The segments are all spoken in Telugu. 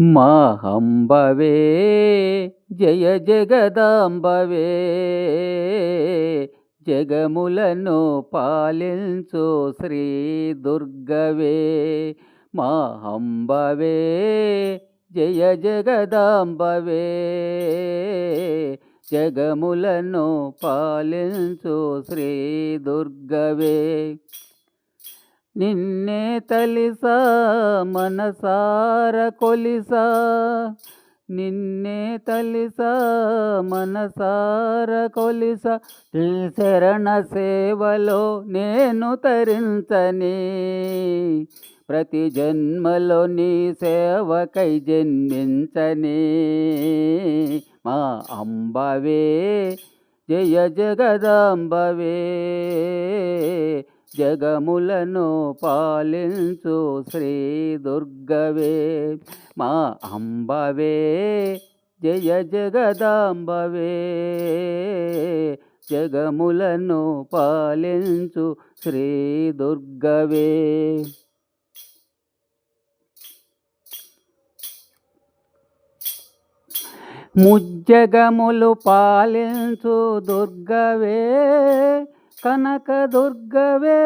మాహంబవే జయ జగదాంబవే జగములను పాలించు శ్రీ దుర్గవే మాహంబవే జయ జగదాంబవే జగములను పాలించు శ్రీ దుర్గవే. నిన్నే తలిసా మనసార కొలిసా. నిన్నే తలిసా మనసార కొలిస. శరణ సేవలో నేను తరించని. ప్రతి జన్మలో నీ సేవకై జన్మించని. మా అంబవే జయ జగదాంబవే. జగములను పాలించు శ్రీ దుర్గవే. మా అంబవే జయ జగదాంబవే. జగములను పాలించు శ్రీ దుర్గవే. ముజ్జగములు పాలించు దుర్గవే. కనక దుర్గవే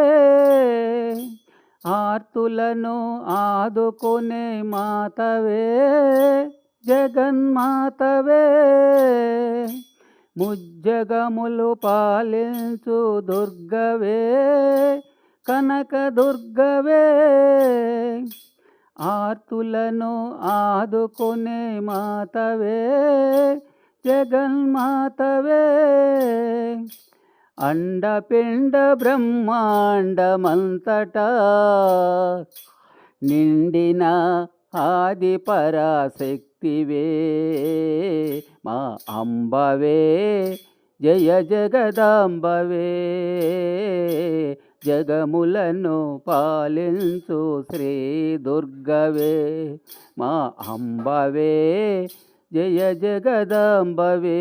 ఆర్తులను ఆదుకునే మాతవే జగన్మాతవే. ముజ్జగములు పాలించు దుర్గవే కనకదుర్గవే. ఆర్తులను ఆదుకునే మాతవే జగన్మాతవే. అండపిండ బ్రహ్మాండమంతటా నిండిన ఆది పరాశక్తివే మా అంబవే జయ జగదాంబవే జగములను పాలించు శ్రీ దుర్గవే. మా అంబవే జయ జగదాంబవే.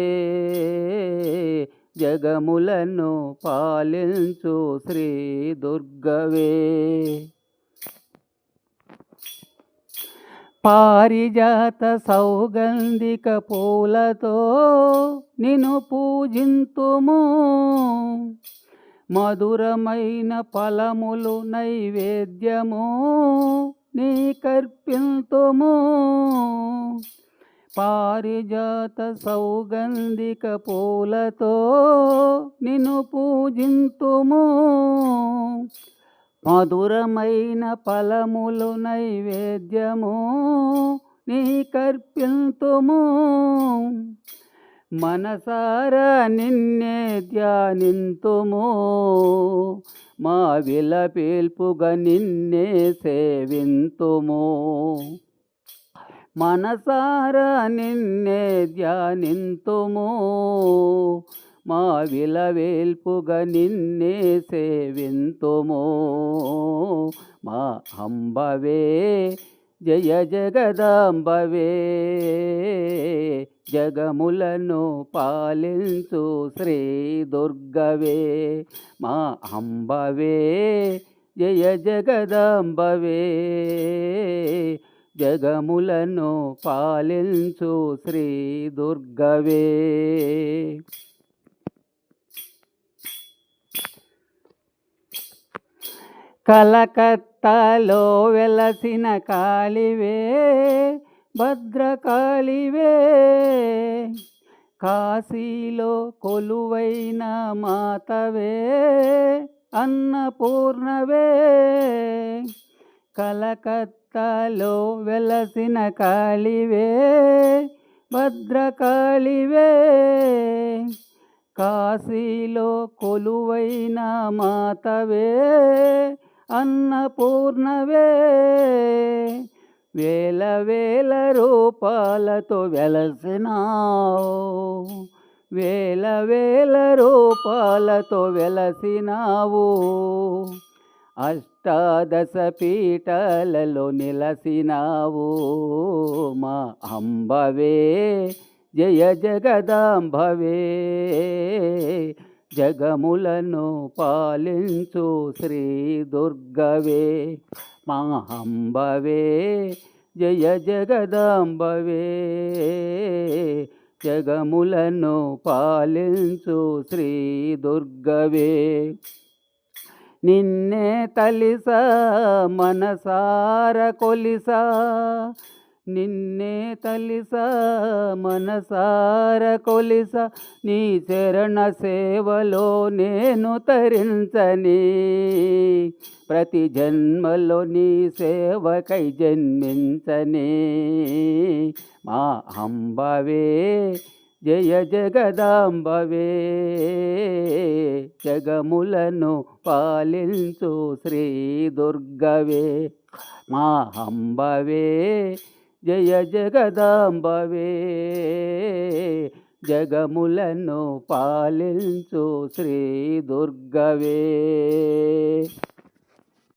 జగములను పాలించు శ్రీ దుర్గవే. పారిజాత సౌగంధిక పూలతో నిన్ను పూజింతుము. మధురమైన ఫలములు నైవేద్యము నీ కర్పింతుము. పారిజాత సౌగంధిక పూలతో నిన్ను పూజింతుము. మధురమైన ఫలములు నైవేద్యము నీ కర్పింతుము. మనసారా నిన్నే ధ్యానింతుము. మా విలపేల్పుగా నిన్నే సేవింతుము. మనసారా నిన్నే ధ్యానింతుము. మా విలవేల్పుగా నిన్నే సేవింతుము. మా అంబవే జయ జగదాంబవే జగములను పాలించు శ్రీ దుర్గవే. మా అంబవే జయ జగదాంబవే జగములను పాలించు శ్రీ దుర్గవే. కలకత్తాలో వెలసిన కాళివే భద్రకాళివే. కాశీలో కొలువైన మాతవే అన్నపూర్ణవే. కలకత్తాలో వెలసిన కాళివే భద్రకాళివే. కాశీలో కొలువైన మాతవే అన్నపూర్ణవే. వేల వేల రూపాలతో వెలసినావు వేల వేల రూపాలతో వెలసినావు. అష్టాదశ పీఠలలో నిలసినావు మా అంబవే జయ జగదాంబవే. జగములను పాలించు శ్రీ దుర్గవే. మా అంబవే జయ జగదాంబవే. జగములను పాలించు శ్రీ దుర్గవే. నిన్నే తలిస మనసార కొలిస. నిన్నే తలిస మనసార కొలిస. నీ చరణ సేవలో నేను తరించని. ప్రతి జన్మలో నీ సేవకై జన్మించని. మా అంబవే జయ జగదాంబవే. జగములను పాలించు శ్రీ దుర్గవే. మాహంబవే జయ జగదాంబవే. జగములను పాలించు శ్రీ దుర్గవే.